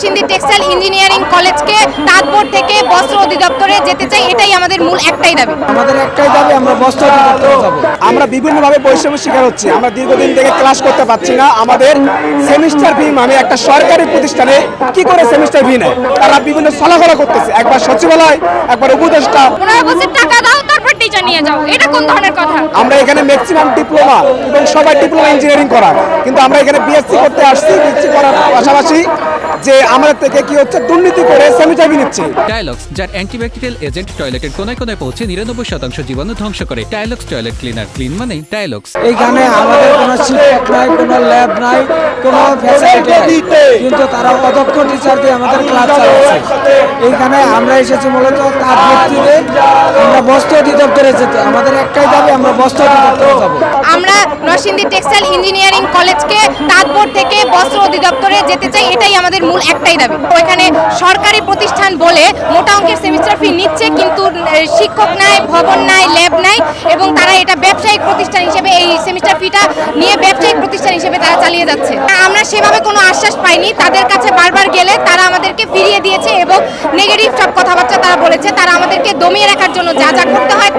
Narsingdi textile engineering কলেজকে তাঁতবোর্ড থেকে বস্ত্র অধিদপ্তরে যেতে চাই এটাই আমাদের মূল একটাই দাবি। আমাদের একটাই দাবি আমরা বস্ত্র অধিদপ্তরে যাব। আমরা বিভিন্নভাবে বৈষম্যের শিকার হচ্ছি। আমরা দীর্ঘদিন থেকে ক্লাস করতে পারছি না। আমাদের সেমিস্টার ফি মানে একটা সরকারি প্রতিষ্ঠানে কি করে সেমিস্টার ফি নেয়? তারা বিভিন্ন ফলাফলা করতেছে। একবার সচিবালয় একবার উপদেষ্টা। ওনারা বলছে টাকা দাও তারপর টিচার নিয়ে যাও। এটা কোন ধরনের কথা? আমরা এখানে ম্যাক্সিমাম ডিপ্লোমা এবং সবাই ডিপ্লোমা ইঞ্জিনিয়ারিং করা। কিন্তু আমরা এখানে বিএসসি করতে আসছি বিএসসি করার পাশাপাশি যে আমাদের থেকে কি হচ্ছে? দুর্নীতি করে সেমিস্টার নিচ্ছে। ডায়ালগস যার অ্যান্টিব্যাকটেরিয়াল এজেন্ট টয়লেটের কোনায় কোনায় পৌঁছে নিরানব্বই শতাংশ জীবাণু ধ্বংস করে। ডায়ালগস টয়লেট ক্লিনার ক্লিন মানে ডায়ালগস এইখানে আমাদের কোনো শিক্ষক নাই কোনো ল্যাব নাই কোনো ফ্যাসিলিটি নাই। কিন্তু তারা অদক্ষ টিচার দিয়ে আমাদের ক্লাস চালাচ্ছে। এইখানে আমরা এসেছি মূলত তার ভিত্তিতে আমরা বস্ত্র অধিদপ্তরে যেতে। আমাদের একটাই দাবি আমরা বস্ত্র অধিদপ্তরে যাব। আমরা নরসিংদী টেক্সটাইল ইঞ্জিনিয়ারিং কলেজকে তাঁতবোর্ড থেকে বস্ত্র অধিদপ্তরে যেতে চাই এটাই আমাদের মূল একটাই দাবি। ওইখানে সরকারি প্রতিষ্ঠান বলে মোটা অঙ্কের সেমিস্টার ফি নিচ্ছে কিন্তু শিক্ষক নাই, ভবন নাই ল্যাব নাই এবং তারা এটা ব্যবসায়িক প্রতিষ্ঠান হিসেবে এই সেমিস্টার ফিটা নিয়ে ব্যবসায়িক প্রতিষ্ঠান হিসেবে তারা চালিয়ে যাচ্ছে। আমরা সেভাবে কোনো আশ্বাস পাইনি। তাদের কাছে বারবার গেলে তারা আমাদেরকে ফিরিয়ে দিয়েছে এবং নেগেটিভ সব কথাবার্তা তারা বলেছে। তারা আমাদেরকে দমিয়ে রাখার জন্য যা যা করতে হয়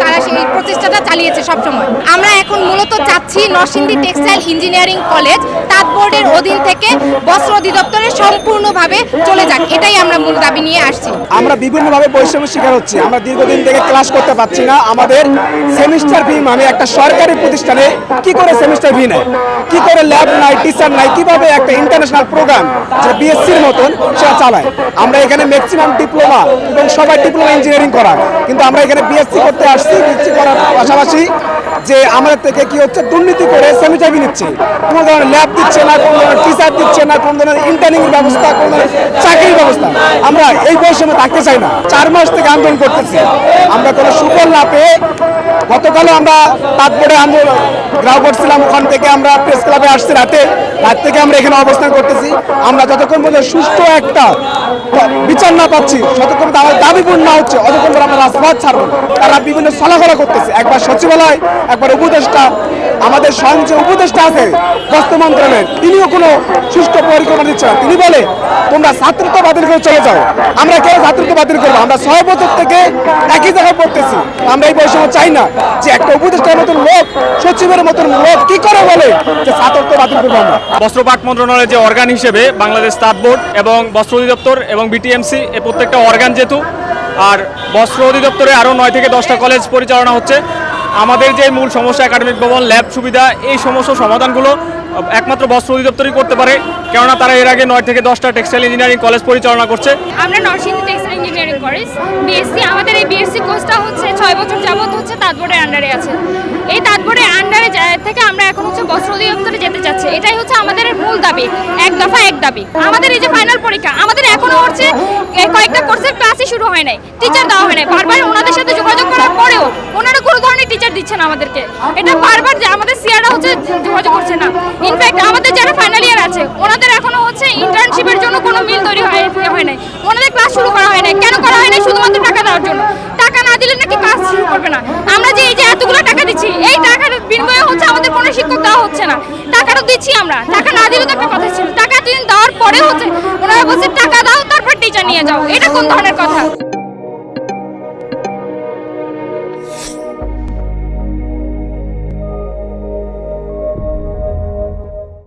চালিয়েছে সবসময়। আমরা এখন মূলত চাচ্ছি নরসিংদী টেক্সটাইল ইঞ্জিনিয়ারিং কলেজ তাঁত বোর্ডের অধীন থেকে বস্ত্র অধিদপ্তরে সম্পূর্ণভাবে চলে যাক। এটাই আমরা মূল দাবি নিয়ে আসছি। আমরা বিভিন্নভাবে বৈষম্যের শিকার হচ্ছি। আমরা দীর্ঘদিন থেকে ক্লাস করতে পারছি না। আমাদের সেমিস্টার ফি মানে একটা সরকারি প্রতিষ্ঠানে কি করে সেমিস্টার ফি নেয়? কি করে ল্যাব নাই টিচার নাই কীভাবে একটা ইন্টারন্যাশনাল প্রোগ্রাম যে বিএসসির মতন সেটা চালায়? আমরা এখানে ম্যাক্সিমাম ডিপ্লোমা এবং সবাই ডিপ্লোমা ইঞ্জিনিয়ারিং করা। কিন্তু আমরা এখানে বিএসসি করতে আসছি, বিএসসি করার পাশাপাশি যে আমাদের থেকে কি হচ্ছে, দুর্নীতি করে সেমিস্টার ফি নিচ্ছে। কোনো ধরনের ল্যাব দিচ্ছে না, কোন ধরনের টিচার দিচ্ছে না, কোন ধরনের ইন্টার্নিং ব্যবস্থা, কোন ধরনের চাকরির ব্যবস্থা। আমরা এই বয়সে থাকতে চাই না। চার মাস থেকে আন্দোলন করতেছি। আমরা কোনো সুফল না পেয়ে গতকালও আমরা তারপরে আন্দোলন গ্রাহক করছিলাম, ওখান থেকে আমরা প্রেস ক্লাবে আসছি রাতে। রাত থেকে আমরা এখানে অবস্থান করতেছি। আমরা যতক্ষণ পর্যন্ত সুষ্ঠু একটা বিচার না পাচ্ছি, ততক্ষণ পর্যন্ত দাবি পূর্ণ না হচ্ছে, অতক্ষণ পর্যন্ত আমরা রাজপথ ছাড়বো তারা বিভিন্ন ফলাফলা করতেছে। একবার সচিবালয়, একবার উপদেষ্টা। আমাদের স্বয়ং যে উপদেষ্টা আছে, বস্ত্র মন্ত্রণালয়ের, তিনিও কোনো সুষ্ঠু পরিকল্পনা দিচ্ছে না। তিনি বলে, তোমরা ছাত্রত্ব বাতিল করে চলে যাও। আমরা কেউ ছাত্রত্ব বাতিল করব? আমরা ছয় বছর থেকে একই জায়গায় পড়তেছি। আমরা এই বৈষম্য চাই না যে একটা উপদেষ্টার মতন লোক সচিবের মতন লোক কি করে বলে? যে বাতিল করব আমরা। মন্ত্রণালয়ের যে অর্গান হিসেবে বাংলাদেশ তাঁত বোর্ড এবং বস্ত্র অধিদপ্তর এবং বিটিএমসি এই প্রত্যেকটা অর্গান যেহেতু আর বস্ত্র অধিদপ্তরে আরও নয় থেকে দশটা কলেজ পরিচালনা হচ্ছে। আমাদের যে মূল সমস্যা একাডেমিক ভবন ল্যাব সুবিধা এই সমস্ত সমাধানগুলো একমাত্র বস্ত্র অধিদপ্তরই করতে পারে কেননা তারা এর আগে নয় থেকে দশটা টেক্সটাইল ইঞ্জিনিয়ারিং কলেজ পরিচালনা করছে। আমরা Narsingdi textile engineering college BSc আমাদের এই বিএসসি কোর্সটা হচ্ছে ছয় বছর যাবত হচ্ছে তাঁতবোর্ডের আন্ডারে আছে এই তাঁতবোর্ডের আন্ডারে থেকে আমরা এখন হচ্ছে বস্ত্র অধিদপ্তরে যেতে চাচ্ছি। এটাই হচ্ছে আমাদের মূল দাবি, এক দফা এক দাবি। আমাদের এই যে ফাইনাল পরীক্ষা, আমাদের এখনও হচ্ছে কয়েকটা কোর্সের ক্লাসই শুরু হয় নাই টিচার দেওয়া হয় নাই। বারবার ওনাদের সাথে যোগাযোগ করার পরেও ওনারা কোনো ধরনের টিচার দিচ্ছে না আমাদেরকে। এটা বারবার যে আমাদের সিয়াররা হচ্ছে যোগাযোগ করছে না। ইনফ্যাক্ট আমাদের যারা ফাইনাল ইয়ার আছে, ওনাদের এখনও হচ্ছে ইন্টার্নশিপের জন্য কোনো মিল তৈরি হয় হয় নাই। ওনাদের ক্লাস শুরু করা হয় নাই। কেন করা হয় নাই? শুধুমাত্র টাকা দেওয়ার জন্য। টাকা না দিলে নাকি ক্লাস শুরু করবে না। আমরা যে এই যে এতগুলো টাকা দিচ্ছি এই টাকার বিনিময়ে হচ্ছে তা দেওয়া হচ্ছে না। টাকাটা দিচ্ছি আমরা। টাকা না দিলে তো একটা কথা ছিল। টাকা দিন দেওয়ার পরে হচ্ছে ওনারা বলছে, টাকা দাও, তারপর টিচার নিয়ে যাও। এটা কোন ধরনের কথা?